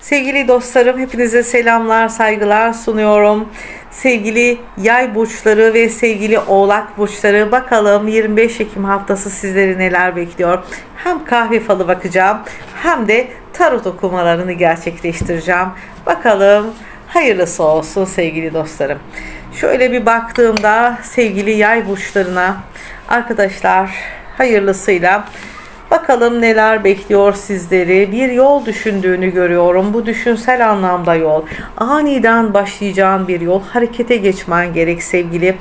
Sevgili dostlarım hepinize selamlar, saygılar sunuyorum. Sevgili yay burçları ve sevgili oğlak burçları bakalım 25 Ekim haftası sizleri neler bekliyor. Hem kahve falı bakacağım hem de tarot okumalarını gerçekleştireceğim. Bakalım hayırlısı olsun sevgili dostlarım. Şöyle bir baktığımda sevgili yay burçlarına arkadaşlar hayırlısıyla Bakalım neler bekliyor sizleri. Bir yol düşündüğünü görüyorum. Bu düşünsel anlamda yol. Aniden başlayacağın bir yol. Harekete geçmen gerek sevgili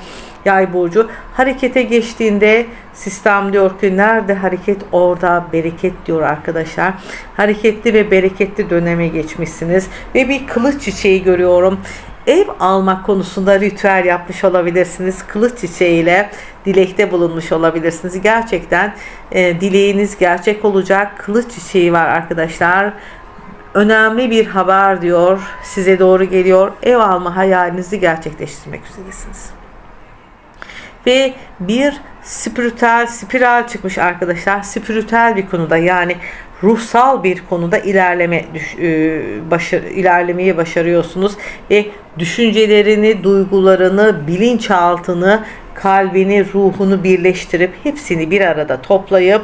yay burcu. Harekete geçtiğinde sistem diyor ki nerede hareket orada bereket diyor arkadaşlar. Hareketli ve bereketli döneme geçmişsiniz. Ve bir kılıç çiçeği görüyorum ev almak konusunda ritüel yapmış olabilirsiniz. Kılıç çiçeğiyle dilekte bulunmuş olabilirsiniz. Gerçekten e, dileğiniz gerçek olacak. Kılıç çiçeği var arkadaşlar. Önemli bir haber diyor. Size doğru geliyor. Ev alma hayalinizi gerçekleştirmek üzeresiniz. Ve bir spiritüel spiral çıkmış arkadaşlar. Spiritüel bir konuda yani ruhsal bir konuda ilerleme e, başar, ilerlemeyi başarıyorsunuz ve düşüncelerini, duygularını, bilinçaltını, kalbini, ruhunu birleştirip hepsini bir arada toplayıp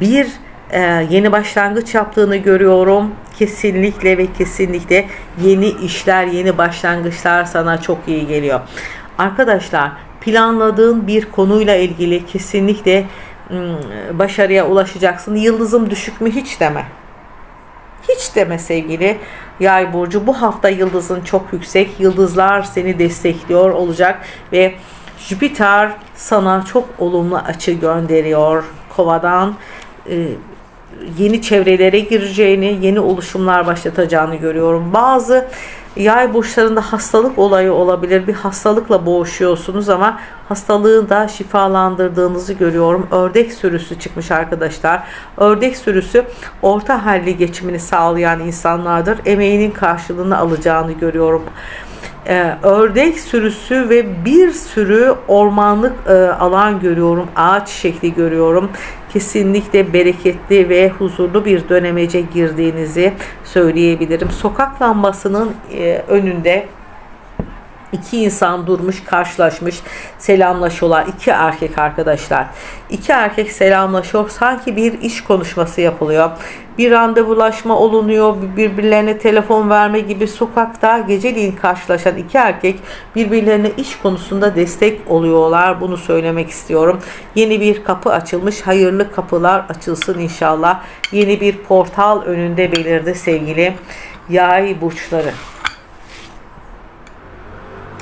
bir e, yeni başlangıç yaptığını görüyorum. Kesinlikle ve kesinlikle yeni işler, yeni başlangıçlar sana çok iyi geliyor. Arkadaşlar planladığın bir konuyla ilgili kesinlikle başarıya ulaşacaksın. Yıldızım düşük mü hiç deme. Hiç deme sevgili yay burcu. Bu hafta yıldızın çok yüksek. Yıldızlar seni destekliyor olacak ve Jüpiter sana çok olumlu açı gönderiyor kovadan. Ee, yeni çevrelere gireceğini, yeni oluşumlar başlatacağını görüyorum. Bazı yay burçlarında hastalık olayı olabilir. Bir hastalıkla boğuşuyorsunuz ama hastalığı da şifalandırdığınızı görüyorum. Ördek sürüsü çıkmış arkadaşlar. Ördek sürüsü orta halli geçimini sağlayan insanlardır. Emeğinin karşılığını alacağını görüyorum e, ördek sürüsü ve bir sürü ormanlık e, alan görüyorum. Ağaç şekli görüyorum. Kesinlikle bereketli ve huzurlu bir dönemece girdiğinizi söyleyebilirim. Sokak lambasının e, önünde İki insan durmuş, karşılaşmış, selamlaşıyorlar. İki erkek arkadaşlar. İki erkek selamlaşıyor. Sanki bir iş konuşması yapılıyor. Bir randevulaşma olunuyor. Birbirlerine telefon verme gibi sokakta geceliğin karşılaşan iki erkek birbirlerine iş konusunda destek oluyorlar. Bunu söylemek istiyorum. Yeni bir kapı açılmış. Hayırlı kapılar açılsın inşallah. Yeni bir portal önünde belirdi sevgili yay burçları.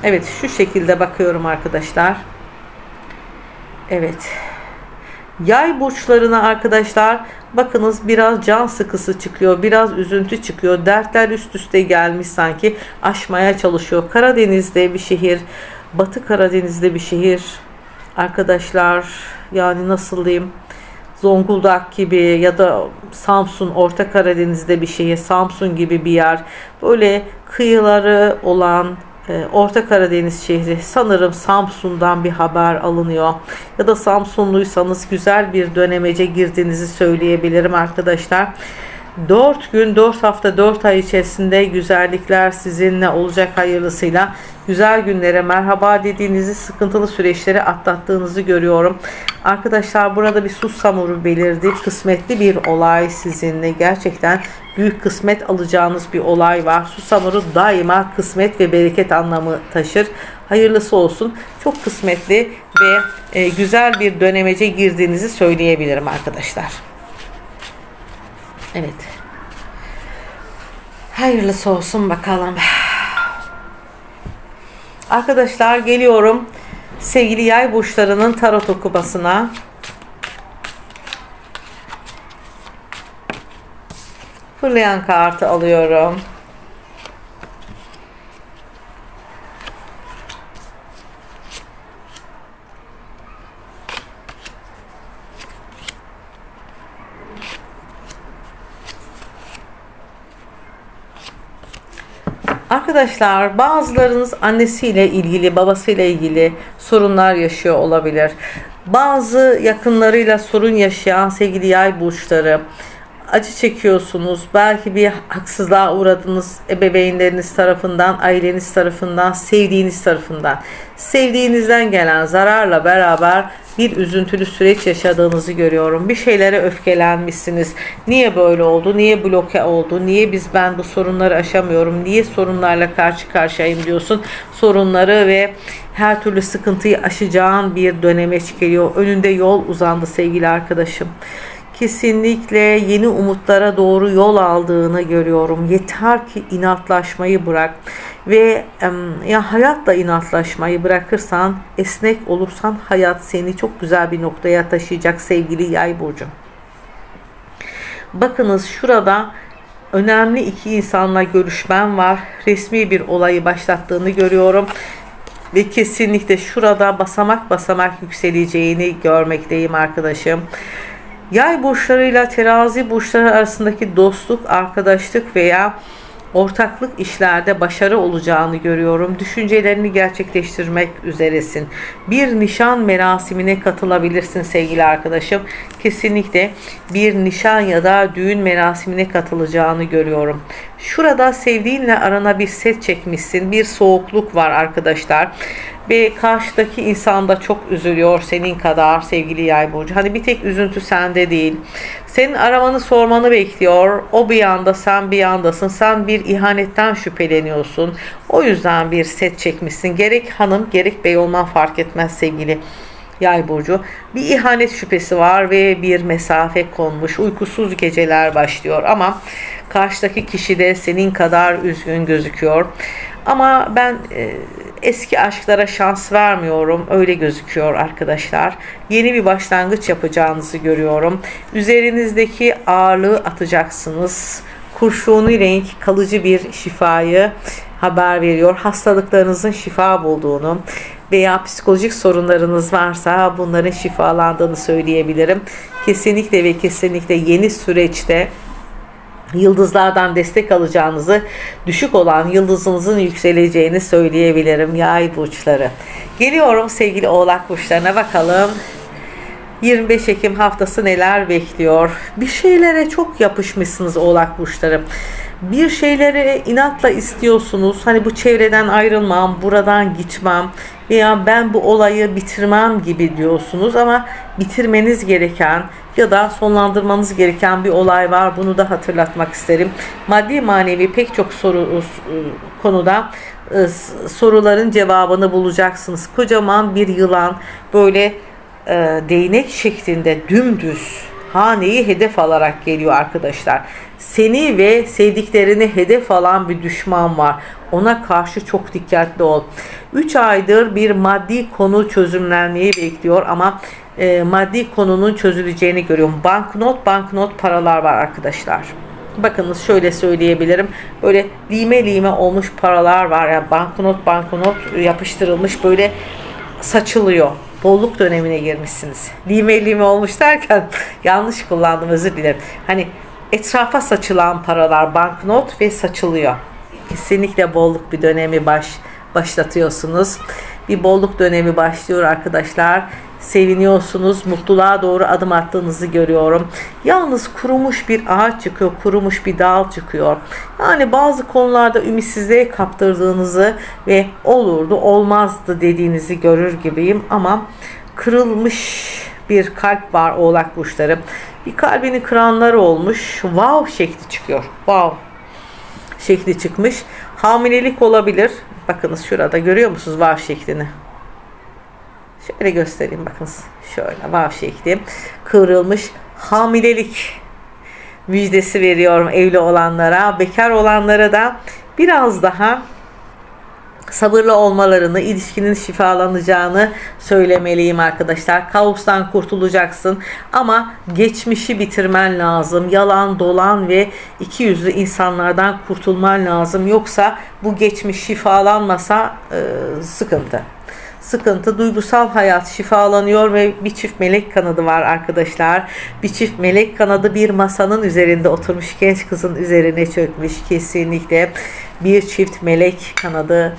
Evet şu şekilde bakıyorum arkadaşlar. Evet. Yay burçlarına arkadaşlar bakınız biraz can sıkısı çıkıyor. Biraz üzüntü çıkıyor. Dertler üst üste gelmiş sanki. Aşmaya çalışıyor. Karadeniz'de bir şehir. Batı Karadeniz'de bir şehir. Arkadaşlar yani nasıl diyeyim? Zonguldak gibi ya da Samsun, Orta Karadeniz'de bir şehir, Samsun gibi bir yer. Böyle kıyıları olan Orta Karadeniz şehri sanırım Samsun'dan bir haber alınıyor. Ya da Samsunluysanız güzel bir dönemece girdiğinizi söyleyebilirim arkadaşlar. 4 gün, 4 hafta, 4 ay içerisinde güzellikler sizinle olacak hayırlısıyla. Güzel günlere merhaba dediğinizi, sıkıntılı süreçleri atlattığınızı görüyorum. Arkadaşlar burada bir sus samuru belirdi. Kısmetli bir olay sizinle. Gerçekten büyük kısmet alacağınız bir olay var. Susamuru daima kısmet ve bereket anlamı taşır. Hayırlısı olsun. Çok kısmetli ve e, güzel bir dönemece girdiğinizi söyleyebilirim arkadaşlar. Evet. Hayırlısı olsun bakalım. Arkadaşlar geliyorum sevgili yay burçlarının tarot okumasına. Fırlayan kartı alıyorum. Arkadaşlar bazılarınız annesiyle ilgili, babasıyla ilgili sorunlar yaşıyor olabilir. Bazı yakınlarıyla sorun yaşayan sevgili yay burçları acı çekiyorsunuz. Belki bir haksızlığa uğradınız ebeveynleriniz tarafından, aileniz tarafından, sevdiğiniz tarafından. Sevdiğinizden gelen zararla beraber bir üzüntülü süreç yaşadığınızı görüyorum. Bir şeylere öfkelenmişsiniz. Niye böyle oldu? Niye bloke oldu? Niye biz ben bu sorunları aşamıyorum? Niye sorunlarla karşı karşıyayım diyorsun? Sorunları ve her türlü sıkıntıyı aşacağın bir döneme geliyor. Önünde yol uzandı sevgili arkadaşım kesinlikle yeni umutlara doğru yol aldığını görüyorum. Yeter ki inatlaşmayı bırak ve ya hayatla inatlaşmayı bırakırsan, esnek olursan hayat seni çok güzel bir noktaya taşıyacak sevgili Yay burcu. Bakınız şurada önemli iki insanla görüşmem var. Resmi bir olayı başlattığını görüyorum ve kesinlikle şurada basamak basamak yükseleceğini görmekteyim arkadaşım. Yay burçlarıyla terazi burçları arasındaki dostluk, arkadaşlık veya ortaklık işlerde başarı olacağını görüyorum. Düşüncelerini gerçekleştirmek üzeresin. Bir nişan merasimine katılabilirsin sevgili arkadaşım. Kesinlikle bir nişan ya da düğün merasimine katılacağını görüyorum. Şurada sevdiğinle arana bir set çekmişsin. Bir soğukluk var arkadaşlar ve karşıdaki insan da çok üzülüyor senin kadar sevgili yay burcu. Hani bir tek üzüntü sende değil. Senin aramanı sormanı bekliyor. O bir yanda sen bir yandasın. Sen bir ihanetten şüpheleniyorsun. O yüzden bir set çekmişsin. Gerek hanım gerek bey olman fark etmez sevgili Yay burcu bir ihanet şüphesi var ve bir mesafe konmuş. Uykusuz geceler başlıyor ama karşıdaki kişi de senin kadar üzgün gözüküyor. Ama ben e, eski aşklara şans vermiyorum. Öyle gözüküyor arkadaşlar. Yeni bir başlangıç yapacağınızı görüyorum. Üzerinizdeki ağırlığı atacaksınız. Kurşuni renk kalıcı bir şifayı haber veriyor. Hastalıklarınızın şifa bulduğunu veya psikolojik sorunlarınız varsa bunların şifalandığını söyleyebilirim. Kesinlikle ve kesinlikle yeni süreçte yıldızlardan destek alacağınızı, düşük olan yıldızınızın yükseleceğini söyleyebilirim yay burçları. Geliyorum sevgili oğlak burçlarına bakalım. 25 Ekim haftası neler bekliyor? Bir şeylere çok yapışmışsınız oğlak burçları. Bir şeyleri inatla istiyorsunuz. Hani bu çevreden ayrılmam, buradan gitmem veya ben bu olayı bitirmem gibi diyorsunuz ama bitirmeniz gereken ya da sonlandırmanız gereken bir olay var. Bunu da hatırlatmak isterim. Maddi manevi pek çok soru e, konuda e, soruların cevabını bulacaksınız. Kocaman bir yılan böyle e, değnek şeklinde dümdüz haneyi hedef alarak geliyor arkadaşlar. Seni ve sevdiklerini hedef alan bir düşman var. Ona karşı çok dikkatli ol. 3 aydır bir maddi konu çözümlenmeyi bekliyor ama e, maddi konunun çözüleceğini görüyorum. Banknot banknot paralar var arkadaşlar. Bakınız şöyle söyleyebilirim. Böyle lime lime olmuş paralar var. Yani banknot banknot yapıştırılmış böyle saçılıyor. Bolluk dönemine girmişsiniz. Lime lime olmuş derken yanlış kullandım özür dilerim. Hani etrafa saçılan paralar banknot ve saçılıyor. Kesinlikle bolluk bir dönemi baş başlatıyorsunuz. Bir bolluk dönemi başlıyor arkadaşlar seviniyorsunuz, mutluluğa doğru adım attığınızı görüyorum. Yalnız kurumuş bir ağaç çıkıyor, kurumuş bir dal çıkıyor. Yani bazı konularda ümitsizliğe kaptırdığınızı ve olurdu, olmazdı dediğinizi görür gibiyim ama kırılmış bir kalp var oğlak burçları. Bir kalbini kıranlar olmuş. Wow şekli çıkıyor. Wow şekli çıkmış. Hamilelik olabilir. Bakınız şurada görüyor musunuz wow şeklini? Şöyle göstereyim bakınız. Şöyle vav şekli. Kıvrılmış hamilelik müjdesi veriyorum evli olanlara. Bekar olanlara da biraz daha sabırlı olmalarını, ilişkinin şifalanacağını söylemeliyim arkadaşlar. Kaostan kurtulacaksın ama geçmişi bitirmen lazım. Yalan, dolan ve iki yüzlü insanlardan kurtulman lazım. Yoksa bu geçmiş şifalanmasa e, sıkıntı sıkıntı, duygusal hayat şifalanıyor ve bir çift melek kanadı var arkadaşlar. Bir çift melek kanadı bir masanın üzerinde oturmuş genç kızın üzerine çökmüş kesinlikle. Bir çift melek kanadı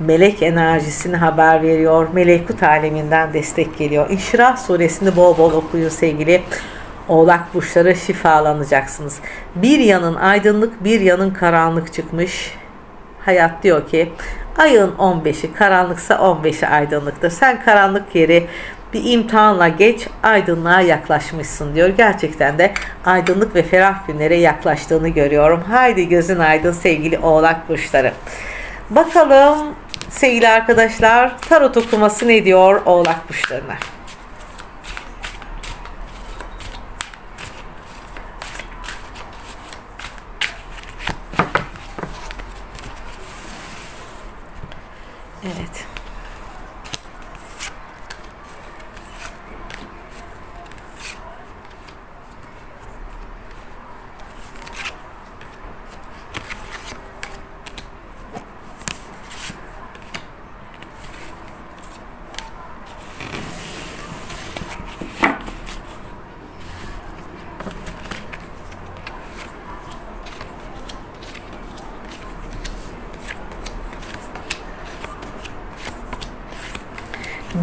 melek enerjisini haber veriyor. Melekut aleminden destek geliyor. İnşirah suresini bol bol okuyun sevgili Oğlak burçları şifalanacaksınız. Bir yanın aydınlık, bir yanın karanlık çıkmış. Hayat diyor ki ayın 15'i karanlıksa 15'i aydınlıktır. Sen karanlık yeri bir imtihanla geç aydınlığa yaklaşmışsın diyor. Gerçekten de aydınlık ve ferah günlere yaklaştığını görüyorum. Haydi gözün aydın sevgili oğlak burçları. Bakalım sevgili arkadaşlar tarot okuması ne diyor oğlak burçlarına? Evet.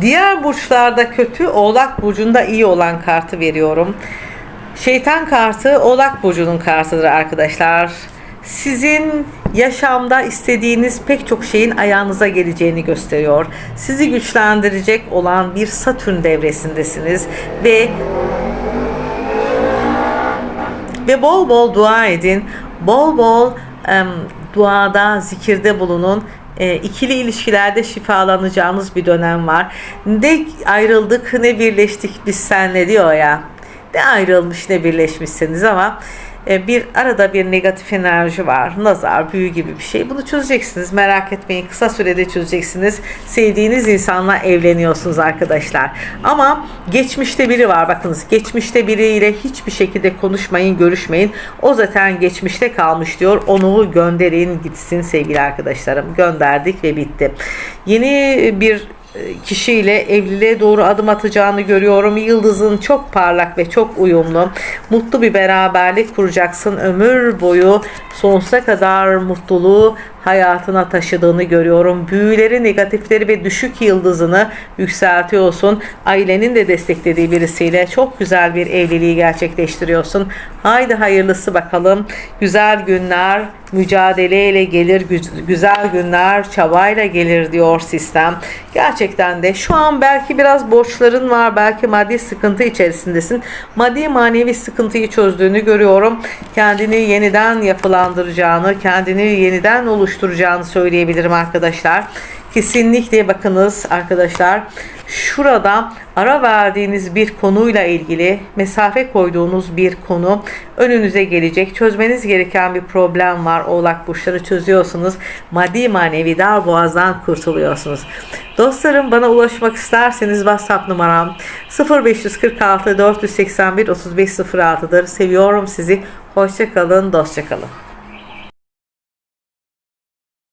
Diğer burçlarda kötü, Oğlak burcunda iyi olan kartı veriyorum. Şeytan kartı Oğlak burcunun kartıdır arkadaşlar. Sizin yaşamda istediğiniz pek çok şeyin ayağınıza geleceğini gösteriyor. Sizi güçlendirecek olan bir Satürn devresindesiniz ve ve bol bol dua edin. Bol bol em, duada, zikirde bulunun. E, ikili ilişkilerde şifalanacağınız bir dönem var. Ne ayrıldık ne birleştik biz senle diyor ya. Ne ayrılmış ne birleşmişsiniz ama bir arada bir negatif enerji var. Nazar, büyü gibi bir şey. Bunu çözeceksiniz. Merak etmeyin. Kısa sürede çözeceksiniz. Sevdiğiniz insanla evleniyorsunuz arkadaşlar. Ama geçmişte biri var. Bakınız geçmişte biriyle hiçbir şekilde konuşmayın, görüşmeyin. O zaten geçmişte kalmış diyor. Onu gönderin gitsin sevgili arkadaşlarım. Gönderdik ve bitti. Yeni bir kişiyle evliliğe doğru adım atacağını görüyorum. Yıldızın çok parlak ve çok uyumlu. Mutlu bir beraberlik kuracaksın. Ömür boyu sonsuza kadar mutluluğu hayatına taşıdığını görüyorum. Büyüleri, negatifleri ve düşük yıldızını yükseltiyorsun. Ailenin de desteklediği birisiyle çok güzel bir evliliği gerçekleştiriyorsun. Haydi hayırlısı bakalım. Güzel günler mücadeleyle gelir, güzel günler çabayla gelir diyor sistem. Gerçekten de şu an belki biraz borçların var, belki maddi sıkıntı içerisindesin. Maddi manevi sıkıntıyı çözdüğünü görüyorum. Kendini yeniden yapılandıracağını, kendini yeniden oluşturacağını söyleyebilirim arkadaşlar. Kesinlikle bakınız arkadaşlar şurada ara verdiğiniz bir konuyla ilgili mesafe koyduğunuz bir konu önünüze gelecek. Çözmeniz gereken bir problem var. Oğlak burçları çözüyorsunuz. Maddi manevi dar boğazdan kurtuluyorsunuz. Dostlarım bana ulaşmak isterseniz WhatsApp numaram 0546 481 3506'dır. Seviyorum sizi. Hoşçakalın, dostçakalın.